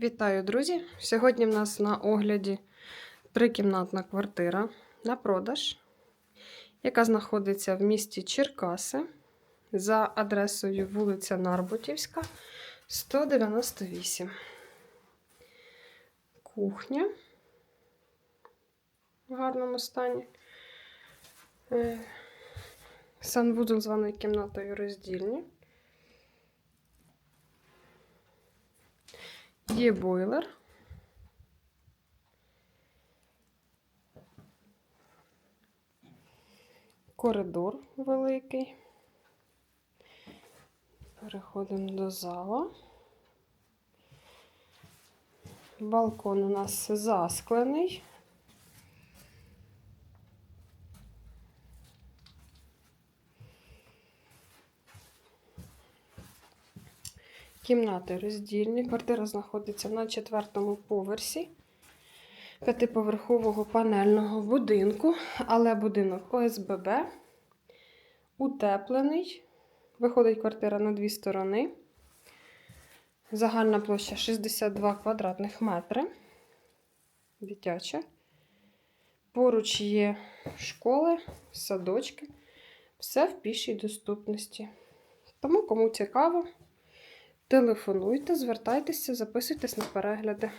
Вітаю, друзі! Сьогодні в нас на огляді трикімнатна квартира на продаж, яка знаходиться в місті Черкаси за адресою вулиця Нарбутівська, 198. Кухня в гарному стані. Е, Санвузол з ванною кімнатою роздільні. Є бойлер. Коридор великий. Переходимо до зала. Балкон у нас засклений. Кімнати роздільні. Квартира знаходиться на четвертому поверсі п'ятиповерхового панельного будинку, але будинок ОСББ утеплений. Виходить квартира на дві сторони. Загальна площа 62 квадратних метри. Дитяча. Поруч є школи, садочки. Все в пішій доступності. Тому, кому цікаво, Телефонуйте, звертайтеся, записуйтесь на перегляди.